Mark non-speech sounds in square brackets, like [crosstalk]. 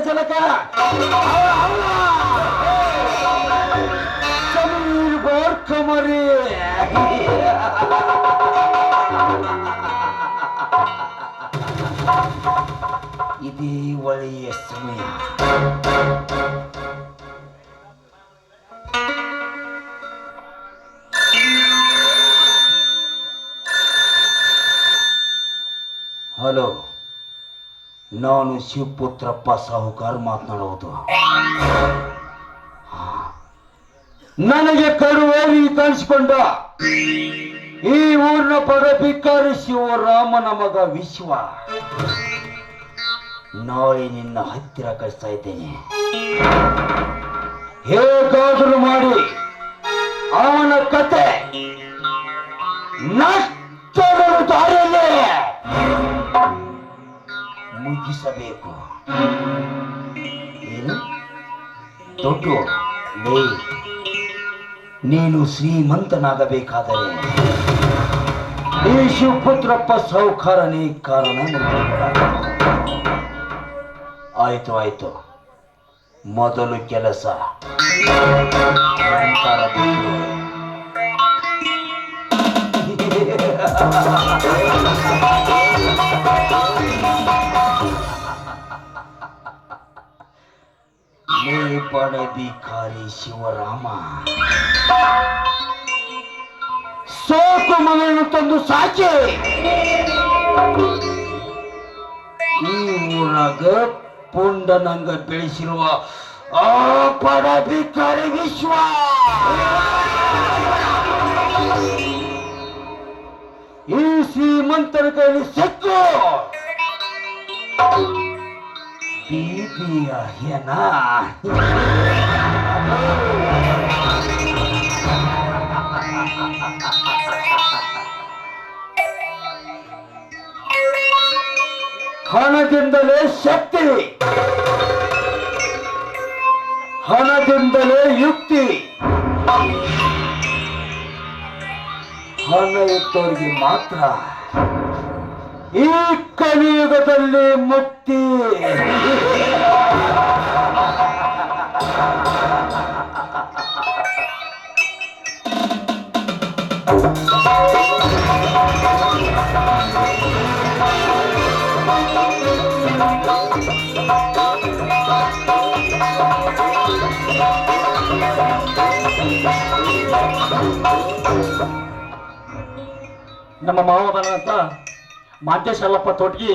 জনতা জমির বর্তমানে இது வழிய சுமையா ஹலோ ನಾನು ಶಿವಪುತ್ರಪ್ಪ ಸಾಹುಕಾರ ಮಾತನಾಡುವುದು. ಹಾ. ನನಗೆ ಕರುವಾಗಿ ಕಾಣಿಸಿಕೊಂಡ. ಈ ಊರಿನ ಪಡ ಭಿಕಾರಿ ಶಿವರಾಮನ ಮಗ ವಿಶ್ವ. ನಾಳೆ ನಿನ್ನ ಹತ್ತಿರ ಕಳಿಸ್ತಾ ಇದ್ದೇನೆ. ಹೇಗಾದರೂ ಮಾಡಿ. ಮುಗಿಸಬೇಕು ಏನು? ದೊಡ್ಡ ನೀನು ಶ್ರೀಮಂತನಾಗಬೇಕಾದರೆ ಶಿವಪುತ್ರಪ್ಪ ಸೌಕಾರನೇ ಕಾರಣ ಆಯ್ತು ಆಯ್ತು. ಮೊದಲು ಕೆಲಸ. [laughs] ಪಡಬಿಕಾರಿ ಶಿವರಾಮ. ಸೋಕು ಮಗಳನ್ನು ತಂದು ಸಾಕಿ. ಈ ಊರಾಗ ಪುಂಡನಂಗ ಬೆಳೆಸಿರುವ ಆ ಪಡಬಿಕಾರಿ ವಿಶ್ವ. ಈ ಶ್ರೀಮಂತರ ಕೈಲಿ ಸಿಕ್ಕು. ಬೀದಿಯ ಹೆಣ. [laughs] ಹಣದಿಂದಲೇ ಶಕ್ತಿ. ಹಣದಿಂದಲೇ ಯುಕ್ತಿ. ಹಣ ಇದ್ದವರಿಗೆ ಮಾತ್ರ. ಈ ಕಲಿಯುಗದಲ್ಲಿ ಮುಕ್ತಿ. [laughs] ನಮ್ಮ ಮಾವದನ ಅಂತ ಮಾಂತೇಶಲ್ಲಪ್ಪ ತೋಟ್ಗಿ